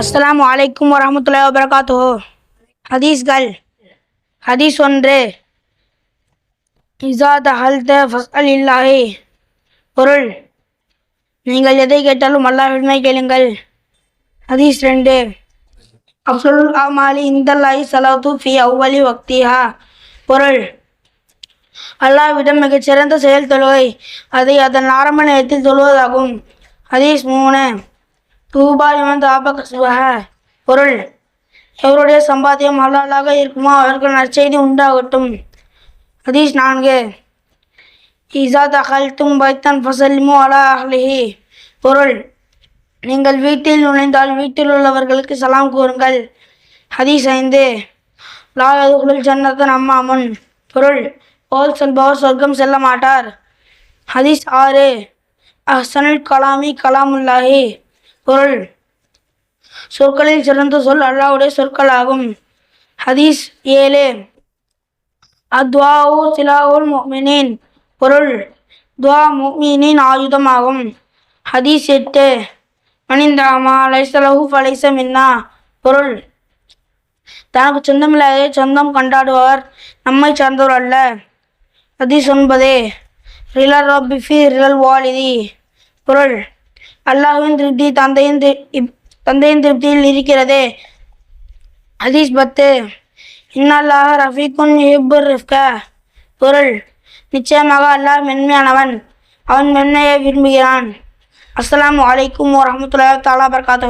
அஸ்ஸலாமு அலைக்கும் வரஹ்மத்துல்லாஹி வபரகாத்துஹு ஹதீஸ்கள் ஹதீஸ் ஒன்று இசா தஹல்த ஃபஸ்அல் இல்லாஹி பொருள். நீங்கள் எதை கேட்டாலும் அல்லாஹ்விடமே கேளுங்கள். ஹதீஸ் ரெண்டு. அப்சுல் அமாலி இந்தல்லாஹி சலாத்து ஃபி அவ்வலி வக்திஹா. பொருள். அல்லாஹ்விடம் மிகச்சிறந்த செயல் தொழுகை. அதை அதன் ஆரம்ப நேரத்தில் தொழுவதாகும். ஹதீஸ் மூணு. தூபா தாபக பொருள். எவருடைய சம்பாத்தியம் ஹலாலாக இருக்குமோ அவருக்கு நற்செய்தி உண்டாகட்டும். ஹதீஸ் நான்கு. இசா தகல்தும் பைத்தன் ஃபசல்மு அலா அஹ்லிஹி பொருள். நீங்கள் வீட்டில் நுழைந்தால் வீட்டில் உள்ளவர்களுக்கு சலாம் கூறுங்கள். ஹதீஸ் ஐந்து. லாயதுகுள் எதுகுளில் அம்மா முன். பொருள். போல் செல்பவர் சொர்க்கம் செல்ல மாட்டார். ஹதீஸ் ஆறு. அஹ்சனுல் கலாமி கலாமுல்லாஹி. பொருள். சொற்களில் சிறந்த சொல் அல்லாவுடைய சொற்களாகும். ஹதீஸ் ஏழு. அத்வாவு சிலாவுல் முஃமினின். பொருள். துவா முஃமினின் ஆயுதமாகும். ஹதீஸ் எட்டு. மணிந்தாமா லைசலஹு ஃபலைசம் என்ன பொருள். தனக்கு சொந்தமில்லாதே சொந்தம் கொண்டாடுபவர் நம்மை சார்ந்தவர் அல்ல. ஹதீஸ் ஒன்பது. ரிலர் ரப்பி ரிலல் வாலிதி. பொருள். அல்லாஹுவின் திருப்தி தந்தையின் திரு- இப்- தந்தையின் திருப்தியில் இருக்கிறது. ஹதீஸ் பத்து. இன்னல்லாஹ் ரஃபீக்குன் யுஹிப்புர் ரிஃப்க. பொருள். நிச்சயமாக அல்லாஹ் மென்மையானவன். அவன் மென்மையை விரும்புகிறான். அஸ்லாம் அலைக்கும் வரஹ்மத்துல்லாஹி தாலா பர்காத்தோ